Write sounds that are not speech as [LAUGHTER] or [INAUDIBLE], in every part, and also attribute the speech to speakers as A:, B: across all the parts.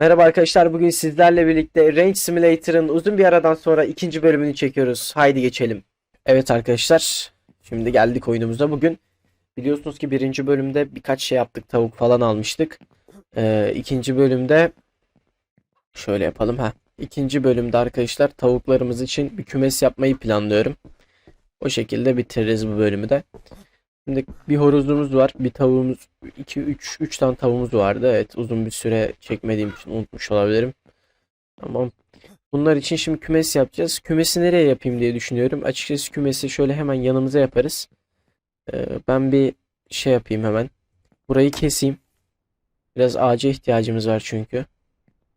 A: Merhaba arkadaşlar bugün sizlerle birlikte Range Simulator'ın uzun bir aradan sonra ikinci bölümünü çekiyoruz. Haydi geçelim. Evet arkadaşlar şimdi geldik oyunumuza. Bugün biliyorsunuz ki birinci bölümde birkaç şey yaptık. Tavuk falan almıştık. Ee, ikinci bölümde şöyle yapalım ha. İkinci bölümde arkadaşlar tavuklarımız için bir kümes yapmayı planlıyorum. O şekilde bitiririz bu bölümü de. Şimdi bir horozumuz var, bir tavuğumuz, 2 3 3 tane tavuğumuz vardı. Evet, uzun bir süre çekmediğim için unutmuş olabilirim. Tamam. Bunlar için şimdi kümes yapacağız. Kümesi nereye yapayım diye düşünüyorum. Açıkçası kümesi şöyle hemen yanımıza yaparız. Ee, ben bir şey yapayım hemen. Burayı keseyim. Biraz ağaca ihtiyacımız var çünkü.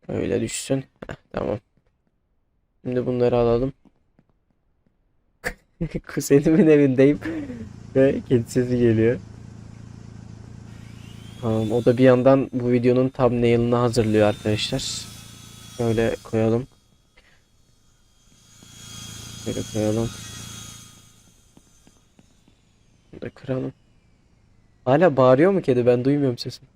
A: Öyle düşsün. Heh, tamam. Şimdi bunları alalım. [LAUGHS] Kuzenimin evindeyim. Ve kedi sesi geliyor. Tamam, o da bir yandan bu videonun thumbnail'ını hazırlıyor arkadaşlar. Şöyle koyalım. Şöyle koyalım. Bunu da kıralım. Hala bağırıyor mu kedi? Ben duymuyorum sesini.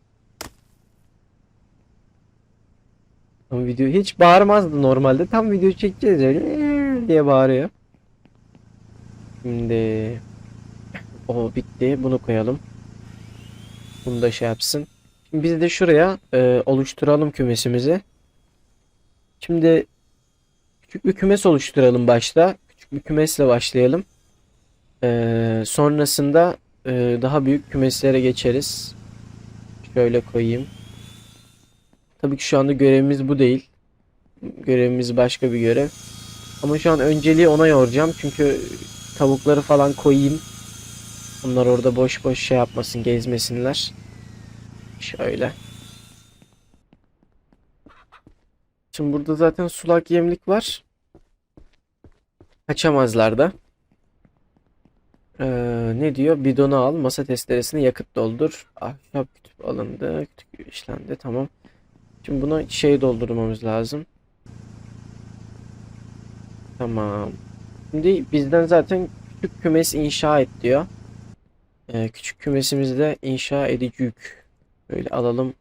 A: Tam video hiç bağırmazdı normalde. Tam video çekeceğiz öyle diye bağırıyor. Şimdi o bitti. Bunu koyalım. Bunu da şey yapsın. Şimdi biz de şuraya e, oluşturalım kümesimizi. Şimdi küçük bir kümes oluşturalım başta. Küçük bir kümesle başlayalım. E, sonrasında e, daha büyük kümeslere geçeriz. Şöyle koyayım. Tabii ki şu anda görevimiz bu değil. Görevimiz başka bir görev. Ama şu an önceliği ona yoracağım. Çünkü tavukları falan koyayım. Onlar orada boş boş şey yapmasın, gezmesinler. Şöyle. Şimdi burada zaten sulak yemlik var. Kaçamazlar da. Ee, ne diyor? Bidonu al, masa testeresini yakıt doldur. Ahşap kütüp alındı, kütük işlendi. Tamam. Şimdi buna şey doldurmamız lazım. Tamam. Şimdi bizden zaten küçük kümes inşa et diyor. Ee, küçük kümesimizi de inşa edicük. Böyle alalım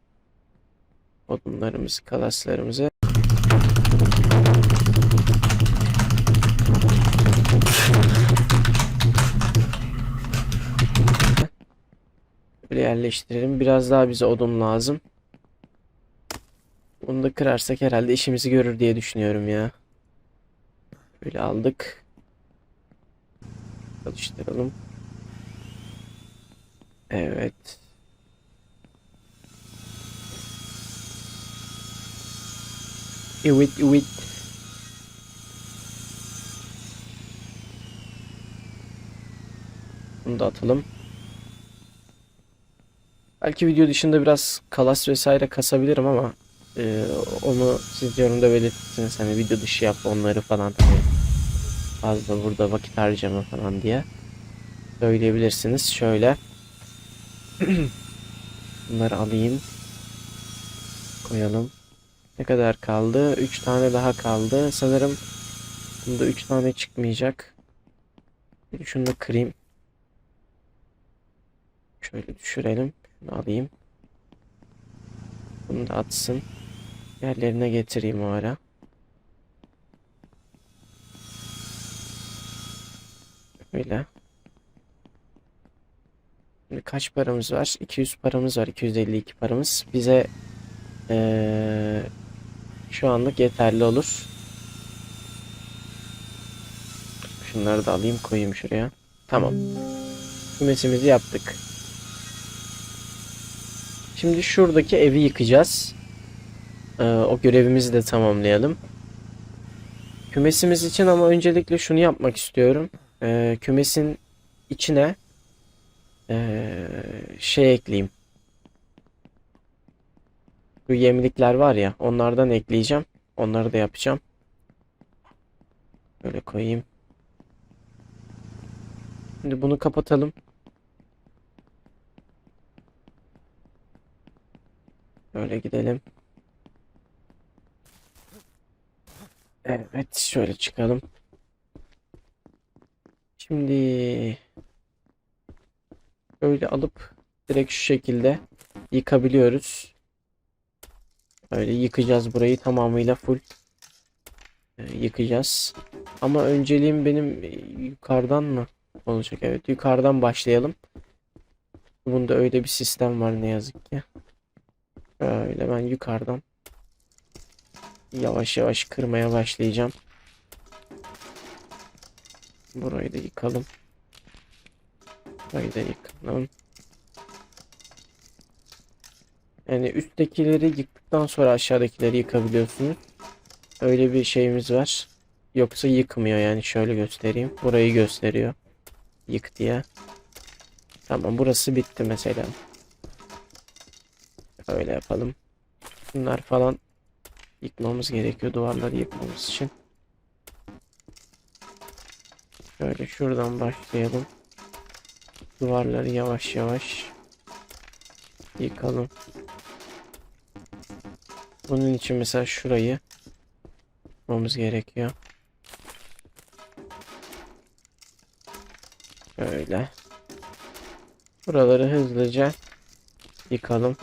A: odunlarımızı, kalaslarımızı. Böyle yerleştirelim. Biraz daha bize odun lazım. Bunu da kırarsak herhalde işimizi görür diye düşünüyorum ya. Böyle aldık. Çalıştıralım. Evet. Evet, evet. Bunu da atalım. Belki video dışında biraz kalas vesaire kasabilirim ama e, onu siz yorumda belirtirsiniz. Hani video dışı yap onları falan hani fazla burada vakit harcama falan diye söyleyebilirsiniz. Şöyle [CLEARS THROAT] bunları alayım. Koyalım. Ne kadar kaldı? 3 tane daha kaldı. Sanırım bunda 3 tane çıkmayacak. Şunu da kırayım. Şöyle düşürelim. Şunu alayım. Bunu da atsın. Yerlerine getireyim o ara. Öyle. Şimdi kaç paramız var? 200 paramız var. 252 paramız. Bize eee, şu anlık yeterli olur. Şunları da alayım koyayım şuraya. Tamam. Kümesimizi yaptık. Şimdi şuradaki evi yıkacağız. Ee, o görevimizi de tamamlayalım. Kümesimiz için ama öncelikle şunu yapmak istiyorum. Ee, kümesin içine ee, şey ekleyeyim. Bu yemlikler var ya onlardan ekleyeceğim. Onları da yapacağım. Böyle koyayım. Şimdi bunu kapatalım. Böyle gidelim. Evet, şöyle çıkalım. Şimdi böyle alıp direkt şu şekilde yıkabiliyoruz. Öyle yıkacağız burayı tamamıyla full e, yıkacağız. Ama önceliğim benim e, yukarıdan mı olacak? Evet yukarıdan başlayalım. Bunda öyle bir sistem var ne yazık ki. Öyle ben yukarıdan yavaş yavaş kırmaya başlayacağım. Burayı da yıkalım. Da yıkalım. Yani üsttekileri yıktıktan sonra aşağıdakileri yıkabiliyorsunuz. Öyle bir şeyimiz var. Yoksa yıkmıyor yani şöyle göstereyim. Burayı gösteriyor. Yık diye. Tamam burası bitti mesela. Öyle yapalım. Bunlar falan yıkmamız gerekiyor duvarları yıkmamız için. Şöyle şuradan başlayalım. Duvarları yavaş yavaş yıkalım. Bunun için mesela şurayı yapmamız gerekiyor. Şöyle. Buraları hızlıca yıkalım.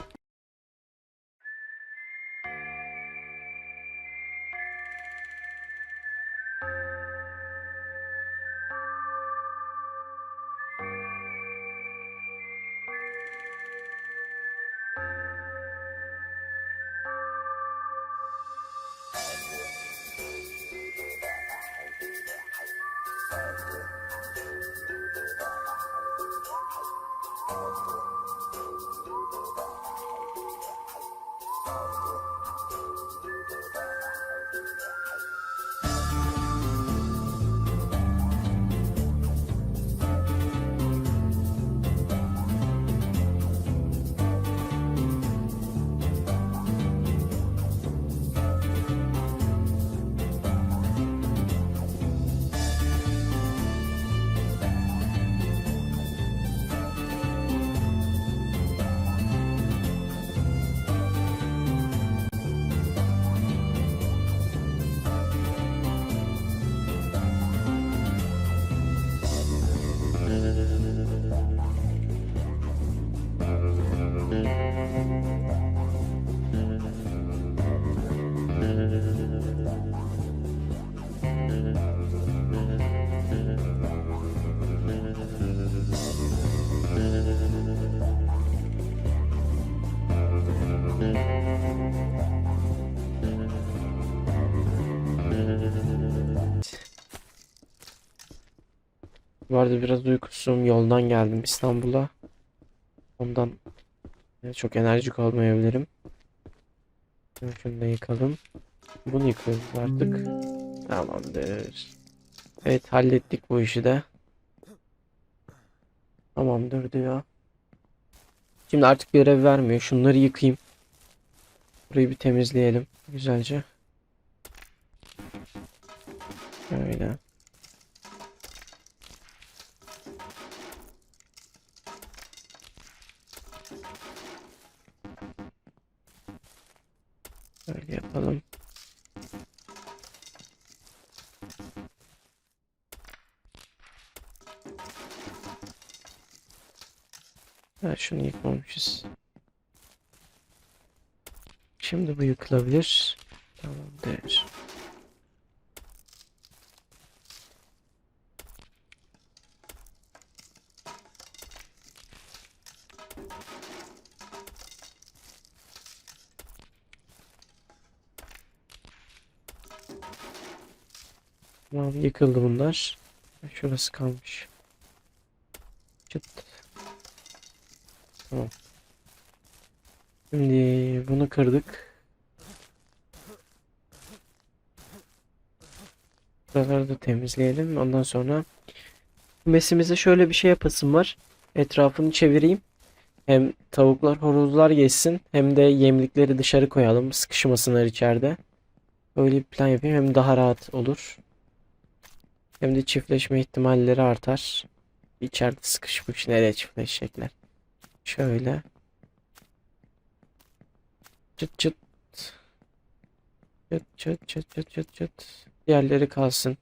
A: Arada biraz uykusuzum. Yoldan geldim İstanbul'a. Ondan e, çok enerjik olmayabilirim. Şunu da yıkalım. Bunu yıkıyoruz artık. Tamamdır. Evet hallettik bu işi de. Tamamdır diyor. Şimdi artık görev vermiyor. Şunları yıkayayım. Burayı bir temizleyelim. Güzelce. Şimdi bu yıkılabilir. Tamamdır. Tamam yıkıldı bunlar. Şurası kalmış. Çıt. Tamam. Şimdi bunu kırdık. Buraları da temizleyelim. Ondan sonra mesimize şöyle bir şey yapasım var. Etrafını çevireyim. Hem tavuklar, horozlar geçsin hem de yemlikleri dışarı koyalım. Sıkışmasınlar içeride. Öyle bir plan yapayım hem daha rahat olur. Hem de çiftleşme ihtimalleri artar. İçeride sıkışmış nereye çiftleşecekler. Şöyle. Çıt çıt. Çıt çıt çıt çıt çıt çıt. Diğerleri kalsın.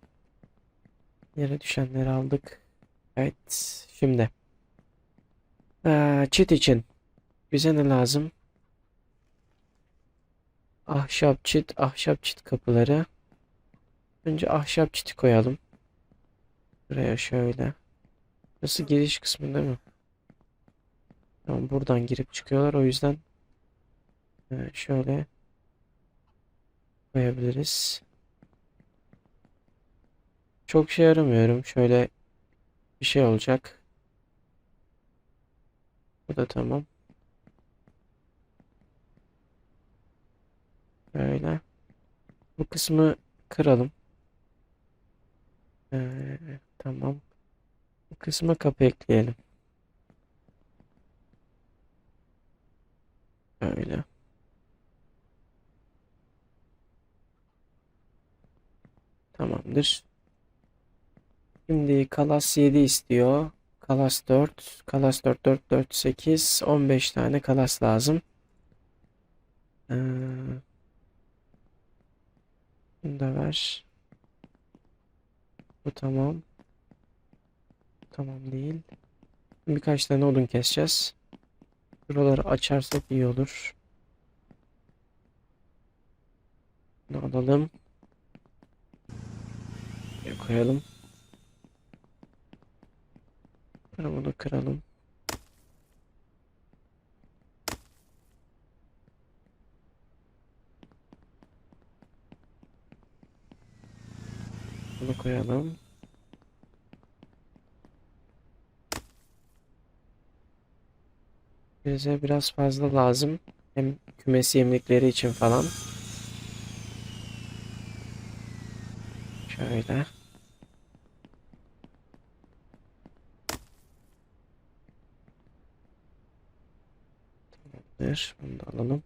A: Yere düşenleri aldık. Evet. Şimdi. Ee, çit için. Bize ne lazım? Ahşap çit, ahşap çit kapıları. Önce ahşap çiti koyalım. Buraya şöyle. Burası giriş kısmı değil mi? Tamam buradan girip çıkıyorlar o yüzden şöyle koyabiliriz. Çok şey aramıyorum. Şöyle bir şey olacak. Bu da tamam. Böyle. Bu kısmı kıralım. Ee, tamam. Bu kısma kapı ekleyelim. Öyle. Tamamdır. Şimdi Kalas 7 istiyor. Kalas 4. Kalas 4, 4, 4, 8. 15 tane kalas lazım. Ee, bunu da ver. Bu tamam. Tamam değil. Birkaç tane odun keseceğiz. Buraları açarsak iyi olur. Bunu alalım. Koyalım. Sonra bunu kıralım. Bunu koyalım. Bize biraz fazla lazım. Hem kümes yemlikleri için falan. Şöyle. Tamamdır. Bunu da alalım.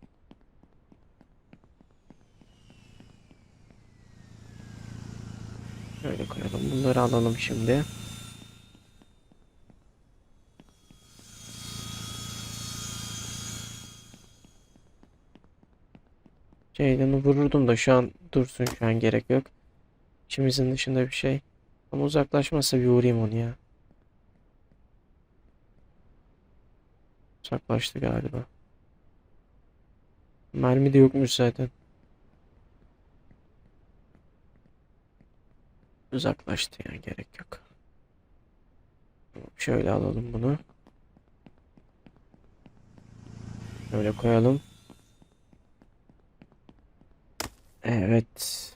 A: Şöyle koyalım. Bunları alalım şimdi. Ceylan'ı vururdum da şu an dursun şu an gerek yok. İçimizin dışında bir şey. Ama uzaklaşmazsa bir uğrayayım onu ya. Uzaklaştı galiba. Mermi de yokmuş zaten. Uzaklaştı yani gerek yok. Şöyle alalım bunu. Şöyle koyalım. Evet.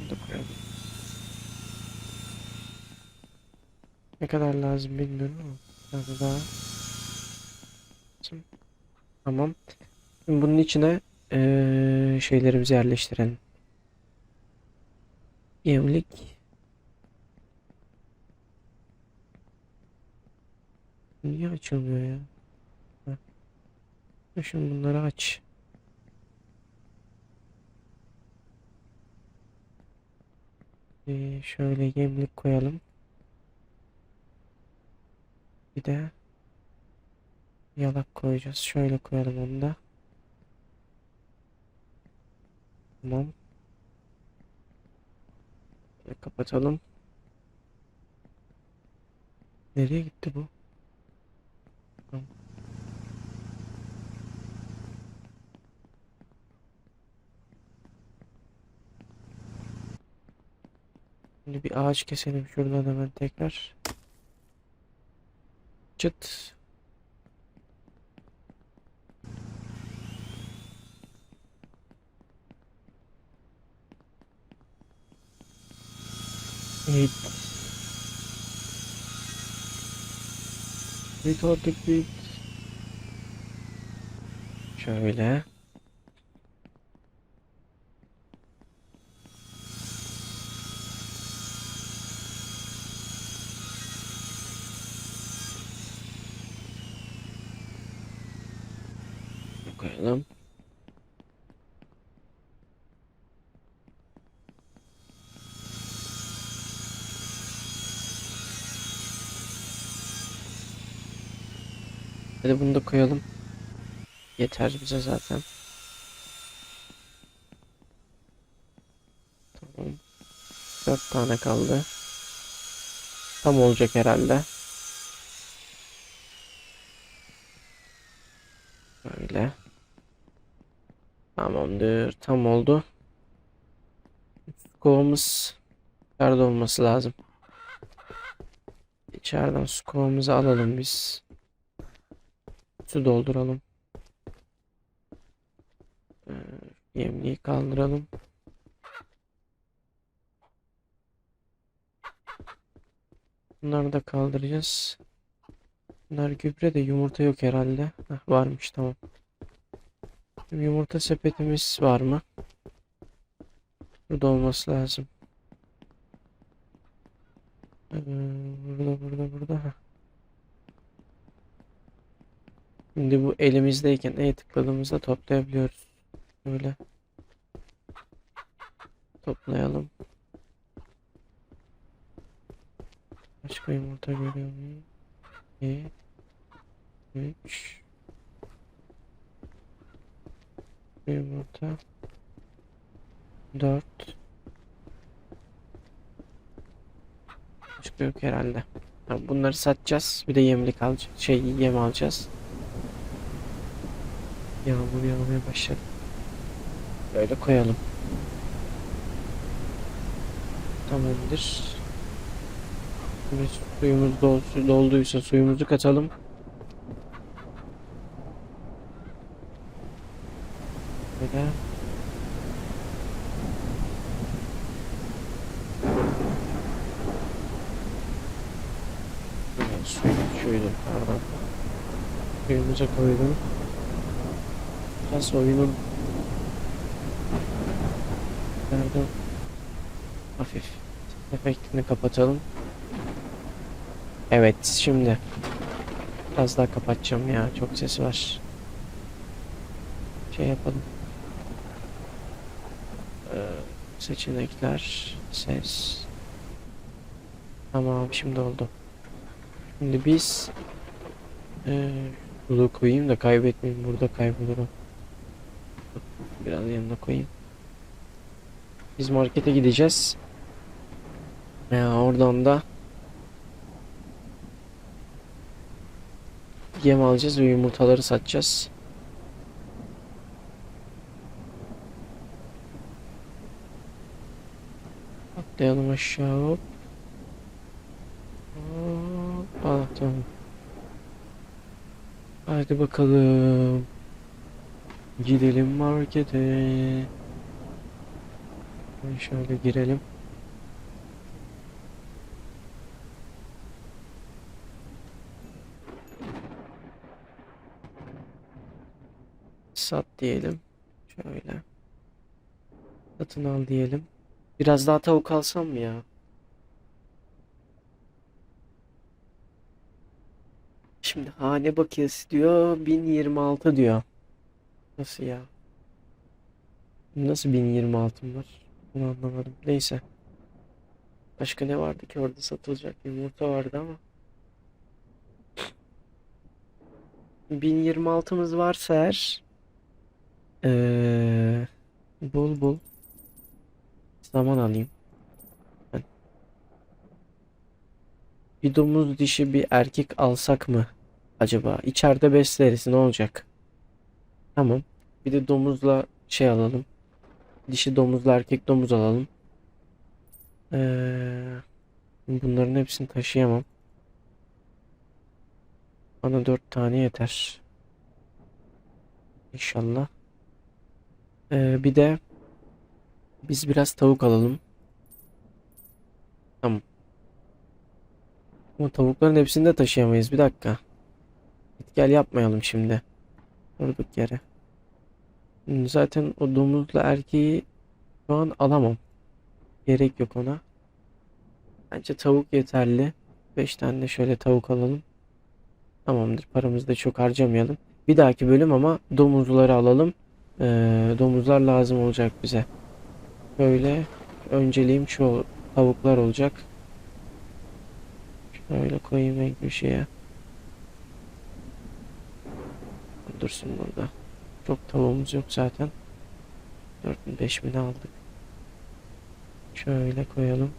A: Bunu da koyalım. Ne kadar lazım bilmiyorum ama daha. Tamam. Şimdi bunun içine eee, şeylerimizi yerleştirelim. Yemlik. Niye açılmıyor ya? Şimdi bunları aç. Ee, şöyle yemlik koyalım. Bir de yalak koyacağız. Şöyle koyalım onu da. Tamam. Şöyle kapatalım. Nereye gitti bu? Tamam. Şimdi bir ağaç keselim şuradan hemen tekrar. Çıt. Evet. Bit artık bit. Şöyle. Koyalım. Hadi bunu da koyalım. Yeter bize zaten. Tamam. Dört tane kaldı. Tam olacak herhalde. Böyle. Tamamdır. Tam oldu. Kovamız içeride olması lazım. İçeriden su kovamızı alalım biz. Su dolduralım. Ee, yemliği kaldıralım. Bunları da kaldıracağız. Bunlar gübre de yumurta yok herhalde. Heh, varmış tamam. Şimdi Yumurta sepetimiz var mı? Burada olması lazım. Ee, burada burada burada. Heh. Şimdi bu elimizdeyken E tıkladığımızda toplayabiliyoruz. Böyle. Toplayalım. Başka yumurta görüyor muyum? 2 3 Yumurta 4 Başka yok herhalde. Bunları satacağız. Bir de yemlik alacağız. Şey yem alacağız. Yağmur yağmaya başladı. Böyle koyalım. Tamamdır. Şimdi suyumuz dol dolduysa suyumuzu katalım. Böyle. Evet, suyu şöyle. Suyumuza koydum. Biraz oyunun nerede hafif efektini kapatalım. Evet şimdi biraz daha kapatacağım ya çok ses var. Şey yapalım. Ee, seçenekler ses. Tamam şimdi oldu. Şimdi biz ee, bunu koyayım da kaybetmeyeyim burada kaybolurum. Biraz yanına koyayım. Biz markete gideceğiz. Ya oradan da yem alacağız ve yumurtaları satacağız. Atlayalım aşağı hop. Hop. Ah, tamam. Hadi bakalım. Gidelim markete. Şöyle girelim. Sat diyelim. Şöyle. Satın al diyelim. Biraz daha tavuk alsam mı ya? Şimdi hane bakiyesi diyor 1026 diyor. Nasıl ya? Nasıl 1026 var? Bunu anlamadım. Neyse. Başka ne vardı ki orada satılacak? Yumurta vardı ama. 1026'mız varsa eğer ee, bul bul zaman alayım. Bir domuz dişi bir erkek alsak mı acaba? İçeride besleriz ne olacak? Tamam. Bir de domuzla şey alalım. Dişi domuzla erkek domuz alalım. Ee, bunların hepsini taşıyamam. Bana dört tane yeter. İnşallah. Ee, bir de biz biraz tavuk alalım. Tamam. Ama tavukların hepsini de taşıyamayız. Bir dakika. Git gel yapmayalım şimdi. Durduk yere. Hmm, Zaten o domuzla erkeği şu an alamam. Gerek yok ona. Bence tavuk yeterli. 5 tane şöyle tavuk alalım. Tamamdır. Paramızı da çok harcamayalım. Bir dahaki bölüm ama domuzları alalım. Ee, domuzlar lazım olacak bize. Böyle önceliğim şu tavuklar olacak. Şöyle koyayım en köşeye. dursun burada. Çok tavuğumuz yok zaten. 4000 5000 aldık. Şöyle koyalım.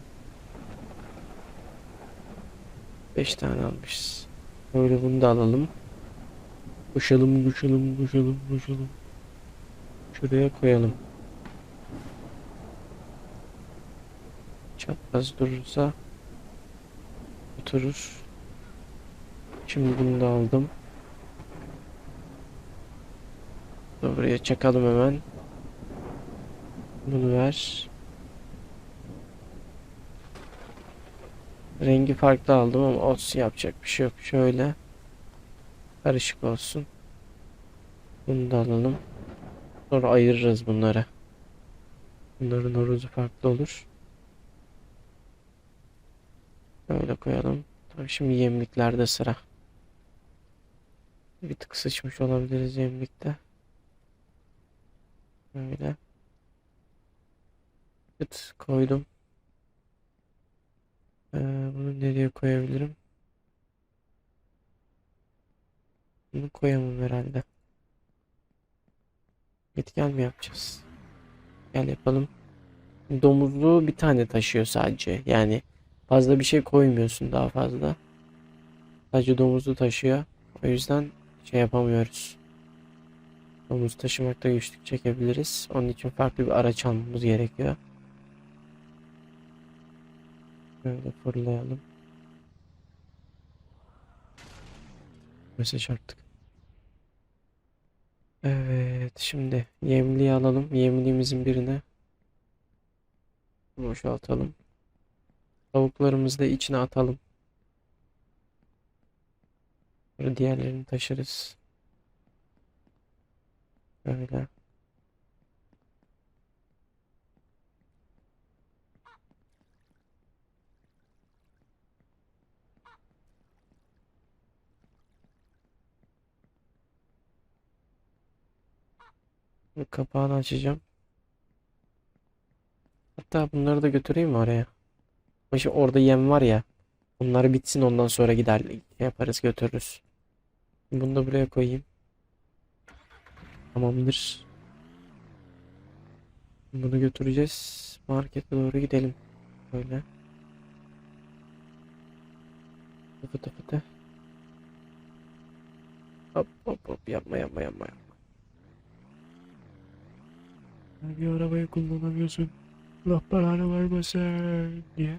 A: 5 tane almışız. Böyle bunu da alalım. Koşalım, koşalım, koşalım, koşalım. Şuraya koyalım. Çapraz durursa oturur. Şimdi bunu da aldım. Buraya çakalım hemen. Bunu ver. Rengi farklı aldım ama olsun yapacak bir şey yok. Şöyle karışık olsun. Bunu da alalım. Sonra ayırırız bunları. Bunların horozu farklı olur. Böyle koyalım. Tabii şimdi yemliklerde sıra. Bir tık sıçmış olabiliriz yemlikte. Böyle. Evet koydum. Ee, bunu nereye koyabilirim? Bunu koyamam herhalde. Gel mi yapacağız? Gel yapalım. Domuzluğu bir tane taşıyor sadece. Yani fazla bir şey koymuyorsun daha fazla. Sadece domuzu taşıyor. O yüzden şey yapamıyoruz. Domuz taşımakta güçlük çekebiliriz. Onun için farklı bir araç almamız gerekiyor. Böyle fırlayalım. Mesaj çarptık. Evet, şimdi yemliği alalım. Yemliğimizin birine boşaltalım. Tavuklarımızı da içine atalım. Diğerlerini taşırız. Böyle. Bu kapağını açacağım. Hatta bunları da götüreyim mi oraya? Ama orada yem var ya. Bunları bitsin ondan sonra gider yaparız götürürüz. Bunu da buraya koyayım. Tamamdır. Bunu götüreceğiz. Markete doğru gidelim. Böyle. Fıtı fıtı. Hop hop hop yapma yapma yapma. Bir arabayı kullanamıyorsun. Allah belanı vermesin diye.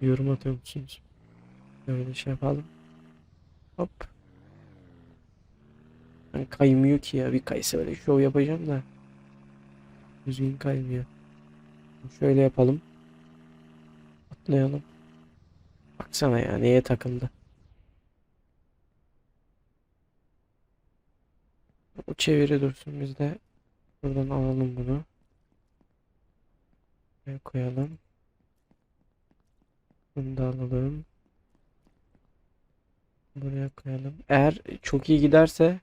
A: Yorum atıyor musunuz? Böyle şey yapalım. Hop. Ben kaymıyor ki ya. Bir kaysa böyle şov yapacağım da. Düzgün kaymıyor. Şöyle yapalım. Atlayalım. Baksana ya neye takıldı. O çeviri dursun biz de buradan alalım bunu. Buraya koyalım. Bunu da alalım. Buraya koyalım. Eğer çok iyi giderse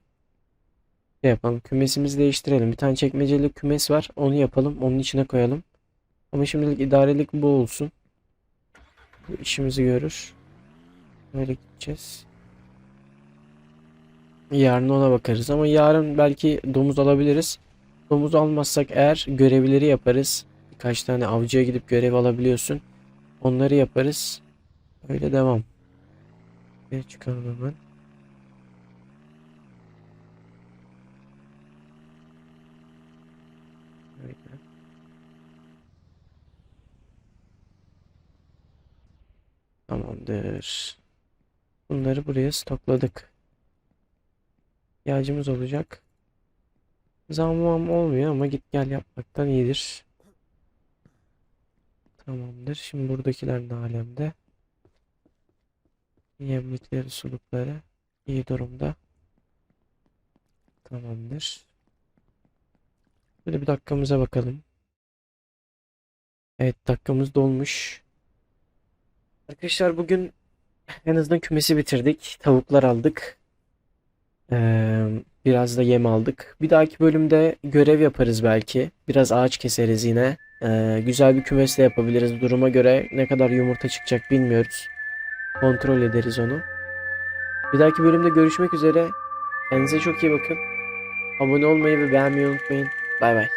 A: şey yapalım. Kümesimizi değiştirelim. Bir tane çekmeceli kümes var. Onu yapalım. Onun içine koyalım. Ama şimdilik idarelik bu olsun. Bu işimizi görür. Böyle gideceğiz. Yarın ona bakarız ama yarın belki domuz alabiliriz. Domuz almazsak eğer görevleri yaparız. Birkaç tane avcıya gidip görev alabiliyorsun. Onları yaparız. Öyle devam. Bir çıkalım hemen. Öyle. Tamamdır. Bunları buraya stokladık. İhtiyacımız olacak. Zammam olmuyor ama git gel yapmaktan iyidir. Tamamdır. Şimdi buradakiler ne alemde? Yemlikleri, sulukları iyi durumda. Tamamdır. Böyle bir dakikamıza bakalım. Evet dakikamız dolmuş. Arkadaşlar bugün en azından kümesi bitirdik. Tavuklar aldık. Ee, biraz da yem aldık. Bir dahaki bölümde görev yaparız belki. Biraz ağaç keseriz yine. Ee, güzel bir kümes de yapabiliriz. Duruma göre ne kadar yumurta çıkacak bilmiyoruz. Kontrol ederiz onu. Bir dahaki bölümde görüşmek üzere. Kendinize çok iyi bakın. Abone olmayı ve beğenmeyi unutmayın. Bay bay.